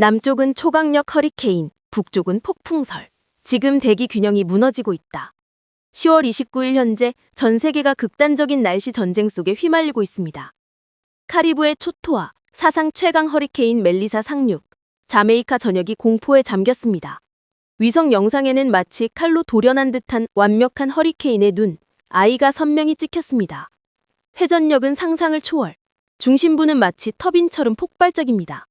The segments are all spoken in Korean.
남쪽은 초강력 허리케인, 북쪽은 폭풍설. 지금 대기 균형이 무너지고 있다. 10월 29일 현재 전 세계가 극단적인 날씨 전쟁 속에 휘말리고 있습니다. 카리브의 초토화, 사상 최강 허리케인 멜리사 상륙, 자메이카 전역이 공포에 잠겼습니다. 위성 영상에는 마치 칼로 도련한 듯한 완벽한 허리케인의 눈, 아이가 선명히 찍혔습니다. 회전력은 상상을 초월, 중심부는 마치 터빈처럼 폭발적입니다.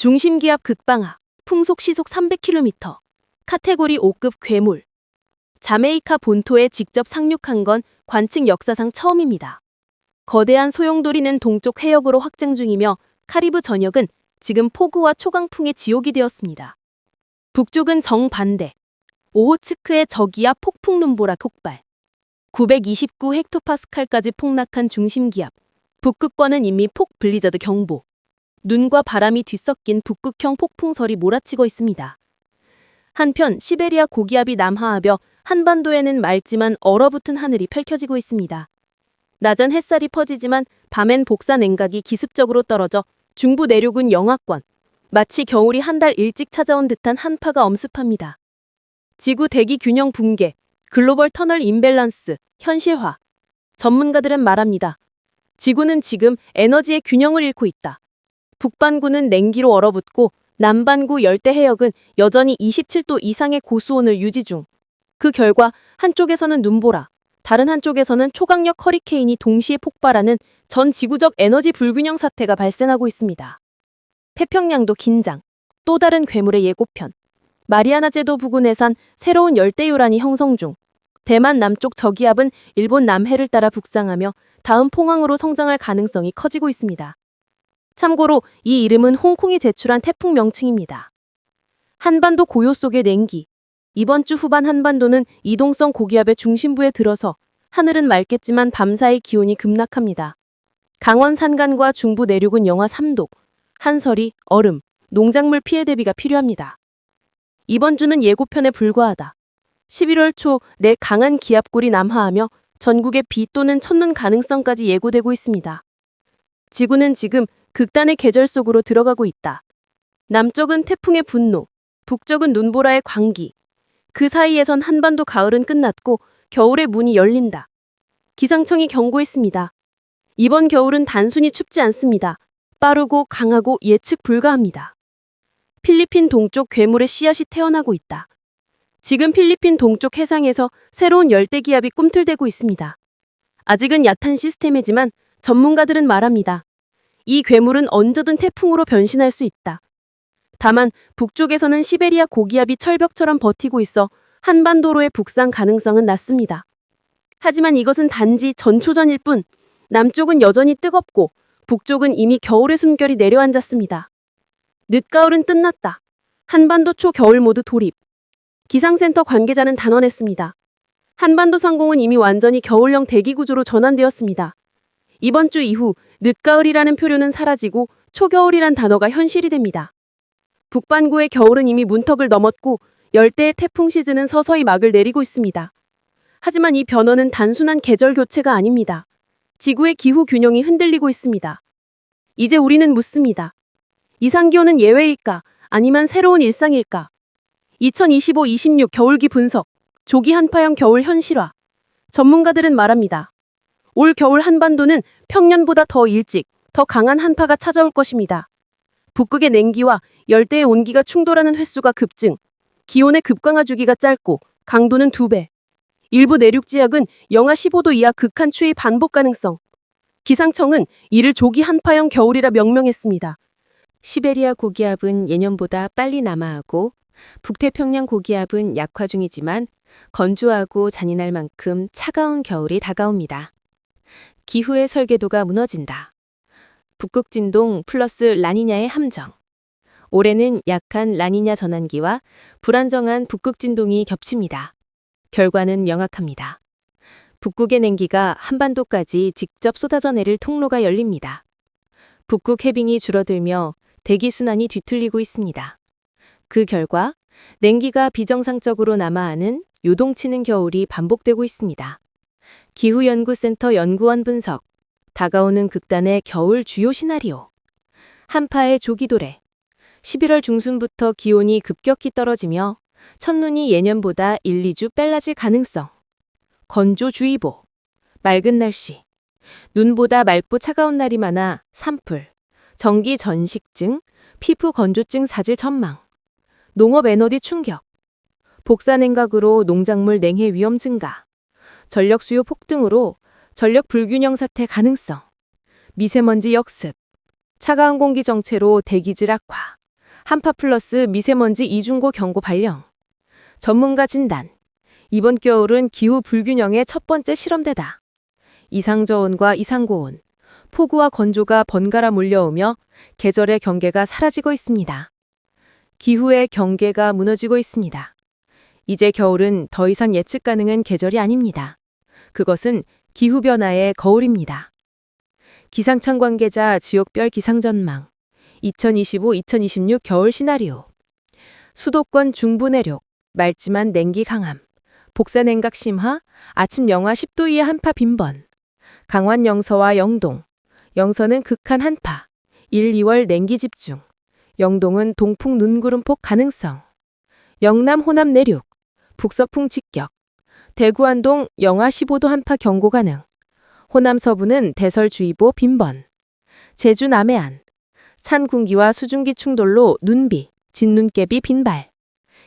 중심기압 극방하, 풍속 시속 300km, 카테고리 5급 괴물. 자메이카 본토에 직접 상륙한 건 관측 역사상 처음입니다. 거대한 소용돌이는 동쪽 해역으로 확장 중이며 카리브 전역은 지금 포구와 초강풍의 지옥이 되었습니다. 북쪽은 정반대. 오호츠크의 저기압 폭풍 눈보라 폭발. 929 헥토파스칼까지 폭락한 중심기압. 북극권은 이미 폭 블리저드 경보. 눈과 바람이 뒤섞인 북극형 폭풍설이 몰아치고 있습니다. 한편 시베리아 고기압이 남하하며 한반도에는 맑지만 얼어붙은 하늘이 펼쳐지고 있습니다. 낮은 햇살이 퍼지지만 밤엔 복사 냉각이 기습적으로 떨어져 중부 내륙은 영하권. 마치 겨울이 한 달 일찍 찾아온 듯한 한파가 엄습합니다. 지구 대기 균형 붕괴, 글로벌 터널 임밸런스, 현실화. 전문가들은 말합니다. 지구는 지금 에너지의 균형을 잃고 있다. 북반구는 냉기로 얼어붙고 남반구 열대 해역은 여전히 27도 이상의 고수온을 유지 중. 그 결과 한쪽에서는 눈보라, 다른 한쪽에서는 초강력 허리케인이 동시에 폭발하는 전 지구적 에너지 불균형 사태가 발생하고 있습니다. 태평양도 긴장, 또 다른 괴물의 예고편. 마리아나 제도 부근에 산 새로운 열대 요란이 형성 중. 대만 남쪽 저기압은 일본 남해를 따라 북상하며 다음 포항으로 성장할 가능성이 커지고 있습니다. 참고로 이 이름은 홍콩이 제출한 태풍 명칭입니다. 한반도 고요 속의 냉기. 이번 주 후반 한반도는 이동성 고기압의 중심부에 들어서 하늘은 맑겠지만 밤사이 기온이 급락합니다. 강원 산간과 중부 내륙은 영하 3도, 한설이, 얼음, 농작물 피해 대비가 필요합니다. 이번 주는 예고편에 불과하다. 11월 초 내 강한 기압골이 남하하며 전국에 비 또는 첫눈 가능성까지 예고되고 있습니다. 지구는 지금 극단의 계절 속으로 들어가고 있다. 남쪽은 태풍의 분노, 북쪽은 눈보라의 광기. 그 사이에선 한반도 가을은 끝났고 겨울의 문이 열린다. 기상청이 경고했습니다. 이번 겨울은 단순히 춥지 않습니다. 빠르고 강하고 예측 불가합니다. 필리핀 동쪽 괴물의 씨앗이 태어나고 있다. 지금 필리핀 동쪽 해상에서 새로운 열대기압이 꿈틀대고 있습니다. 아직은 얕은 시스템이지만 전문가들은 말합니다. 이 괴물은 언제든 태풍으로 변신할 수 있다. 다만 북쪽에서는 시베리아 고기압이 철벽처럼 버티고 있어 한반도로의 북상 가능성은 낮습니다. 하지만 이것은 단지 전초전일 뿐 남쪽은 여전히 뜨겁고 북쪽은 이미 겨울의 숨결이 내려앉았습니다. 늦가을은 끝났다. 한반도 초 겨울 모드 돌입. 기상센터 관계자는 단언했습니다. 한반도 상공은 이미 완전히 겨울형 대기 구조로 전환되었습니다. 이번 주 이후 늦가을이라는 표류는 사라지고 초겨울이란 단어가 현실이 됩니다. 북반구의 겨울은 이미 문턱을 넘었고 열대의 태풍 시즌은 서서히 막을 내리고 있습니다. 하지만 이 변화는 단순한 계절 교체가 아닙니다. 지구의 기후 균형이 흔들리고 있습니다. 이제 우리는 묻습니다. 이상기온은 예외일까? 아니면 새로운 일상일까? 2025-26 겨울기 분석, 조기 한파형 겨울 현실화. 전문가들은 말합니다. 올 겨울 한반도는 평년보다 더 일찍, 더 강한 한파가 찾아올 것입니다. 북극의 냉기와 열대의 온기가 충돌하는 횟수가 급증, 기온의 급강하 주기가 짧고 강도는 두 배. 일부 내륙 지역은 영하 15도 이하 극한 추위 반복 가능성. 기상청은 이를 조기 한파형 겨울이라 명명했습니다. 시베리아 고기압은 예년보다 빨리 남하하고 북태평양 고기압은 약화 중이지만 건조하고 잔인할 만큼 차가운 겨울이 다가옵니다. 기후의 설계도가 무너진다. 북극 진동 플러스 라니냐의 함정. 올해는 약한 라니냐 전환기와 불안정한 북극 진동이 겹칩니다. 결과는 명확합니다. 북극의 냉기가 한반도까지 직접 쏟아져 내릴 통로가 열립니다. 북극 해빙이 줄어들며 대기 순환이 뒤틀리고 있습니다. 그 결과 냉기가 비정상적으로 남하하는 요동치는 겨울이 반복되고 있습니다. 기후연구센터 연구원 분석. 다가오는 극단의 겨울 주요 시나리오. 한파의 조기 도래. 11월 중순부터 기온이 급격히 떨어지며 첫눈이 예년보다 1, 2주 빨라질 가능성. 건조주의보. 맑은 날씨. 눈보다 맑고 차가운 날이 많아 산불, 전기 전식증, 피부 건조증 사질 전망. 농업 에너지 충격. 복사 냉각으로 농작물 냉해 위험 증가. 전력 수요 폭등으로 전력 불균형 사태 가능성. 미세먼지 역습. 차가운 공기 정체로 대기질 악화. 한파 플러스 미세먼지 이중고 경고 발령. 전문가 진단. 이번 겨울은 기후 불균형의 첫 번째 실험대다. 이상저온과 이상고온, 폭우와 건조가 번갈아 몰려오며 계절의 경계가 사라지고 있습니다. 기후의 경계가 무너지고 있습니다. 이제 겨울은 더 이상 예측 가능한 계절이 아닙니다. 그것은 기후변화의 거울입니다. 기상청 관계자 지역별 기상전망 2025-2026 겨울 시나리오. 수도권 중부 내륙 맑지만 냉기 강함. 복사 냉각 심하 아침 영하 10도 이하 한파 빈번. 강원 영서와 영동. 영서는 극한 한파. 1, 2월 냉기 집중. 영동은 동풍 눈구름폭 가능성. 영남 호남 내륙. 북서풍 직격 대구 안동 영하 15도 한파 경고 가능 호남 서부는 대설주의보 빈번 제주 남해안 찬 군기와 수증기 충돌로 눈비, 진눈깨비 빈발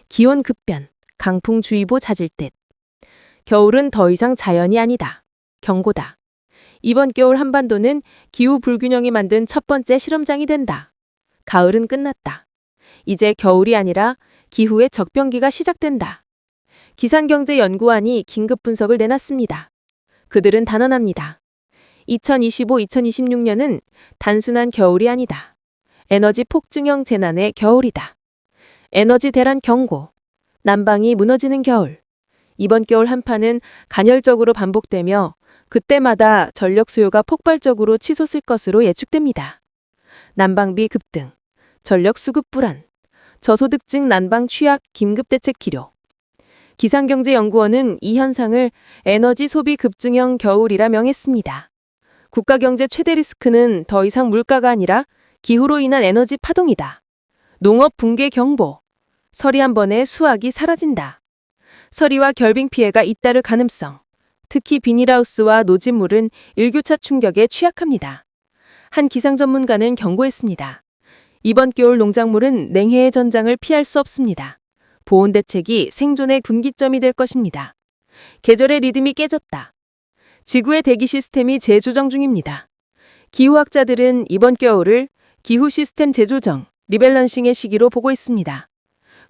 기온 급변, 강풍주의보 잦을 듯 겨울은 더 이상 자연이 아니다. 경고다. 이번 겨울 한반도는 기후 불균형이 만든 첫 번째 실험장이 된다. 가을은 끝났다. 이제 겨울이 아니라 기후의 적병기가 시작된다. 기상경제연구원이 긴급 분석을 내놨습니다. 그들은 단언합니다. 2025-2026년은 단순한 겨울이 아니다. 에너지 폭증형 재난의 겨울이다. 에너지 대란 경고. 난방이 무너지는 겨울. 이번 겨울 한파는 간헐적으로 반복되며 그때마다 전력 수요가 폭발적으로 치솟을 것으로 예측됩니다. 난방비 급등, 전력 수급 불안, 저소득층 난방 취약 긴급 대책 기료. 기상경제연구원은 이 현상을 에너지 소비 급증형 겨울이라 명했습니다. 국가 경제 최대 리스크는 더 이상 물가가 아니라 기후로 인한 에너지 파동이다. 농업 붕괴 경보. 서리 한 번에 수확이 사라진다. 서리와 결빙 피해가 잇따를 가능성. 특히 비닐하우스와 노진물은 일교차 충격에 취약합니다. 한 기상 전문가는 경고했습니다. 이번 겨울 농작물은 냉해의 전장을 피할 수 없습니다. 보온 대책이 생존의 분기점이 될 것입니다. 계절의 리듬이 깨졌다. 지구의 대기 시스템이 재조정 중입니다. 기후학자들은 이번 겨울을 기후 시스템 재조정, 리밸런싱의 시기로 보고 있습니다.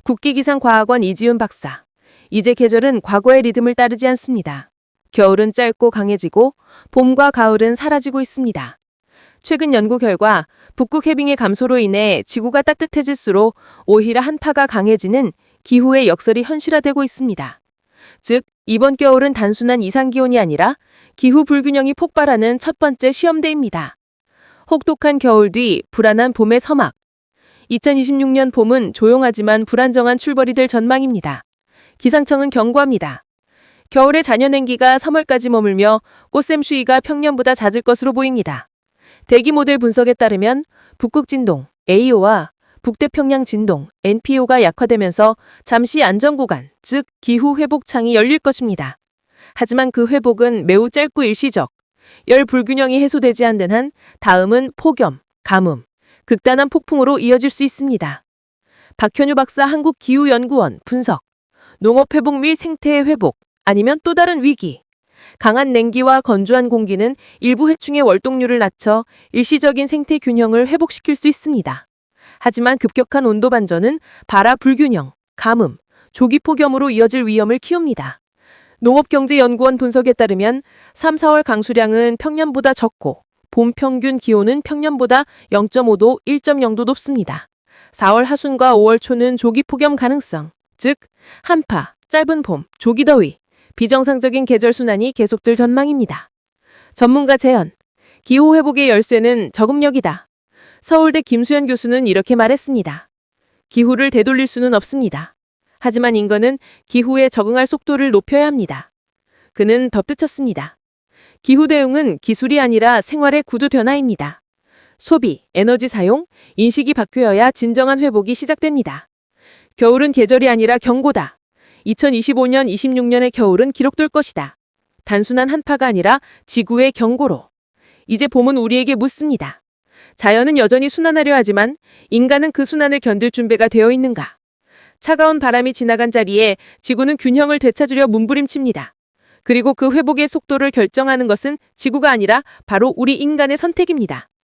국기기상과학원 이지훈 박사. 이제 계절은 과거의 리듬을 따르지 않습니다. 겨울은 짧고 강해지고 봄과 가을은 사라지고 있습니다. 최근 연구 결과 북극 해빙의 감소로 인해 지구가 따뜻해질수록 오히려 한파가 강해지는 기후의 역설이 현실화되고 있습니다. 즉, 이번 겨울은 단순한 이상기온이 아니라 기후 불균형이 폭발하는 첫 번째 시험대입니다. 혹독한 겨울 뒤 불안한 봄의 서막. 2026년 봄은 조용하지만 불안정한 출벌이 될 전망입니다. 기상청은 경고합니다. 겨울의 잔여 냉기가 3월까지 머물며 꽃샘 추위가 평년보다 잦을 것으로 보입니다. 대기 모델 분석에 따르면 북극 진동 AO와 북태평양 진동 NPO가 약화되면서 잠시 안전 구간, 즉 기후 회복 창이 열릴 것입니다. 하지만 그 회복은 매우 짧고 일시적. 열 불균형이 해소되지 않는 한 다음은 폭염, 가뭄, 극단한 폭풍으로 이어질 수 있습니다. 박현유 박사 한국기후연구원 분석. 농업 회복 및 생태의 회복, 아니면 또 다른 위기. 강한 냉기와 건조한 공기는 일부 해충의 월동률을 낮춰 일시적인 생태 균형을 회복시킬 수 있습니다. 하지만 급격한 온도 반전은 발화 불균형, 가뭄, 조기 폭염으로 이어질 위험을 키웁니다. 농업경제연구원 분석에 따르면 3, 4월 강수량은 평년보다 적고 봄 평균 기온은 평년보다 0.5도, 1.0도 높습니다. 4월 하순과 5월 초는 조기 폭염 가능성, 즉 한파, 짧은 봄, 조기 더위, 비정상적인 계절 순환이 계속될 전망입니다. 전문가 재현, 기후 회복의 열쇠는 저금력이다. 서울대 김수현 교수는 이렇게 말했습니다. 기후를 되돌릴 수는 없습니다. 하지만 인간은 기후에 적응할 속도를 높여야 합니다. 그는 덧붙였습니다. 기후 대응은 기술이 아니라 생활의 구조 변화입니다. 소비, 에너지 사용, 인식이 바뀌어야 진정한 회복이 시작됩니다. 겨울은 계절이 아니라 경고다. 2025년, 26년의 겨울은 기록될 것이다. 단순한 한파가 아니라 지구의 경고로. 이제 봄은 우리에게 묻습니다. 자연은 여전히 순환하려 하지만 인간은 그 순환을 견딜 준비가 되어 있는가? 차가운 바람이 지나간 자리에 지구는 균형을 되찾으려 몸부림칩니다. 그리고 그 회복의 속도를 결정하는 것은 지구가 아니라 바로 우리 인간의 선택입니다.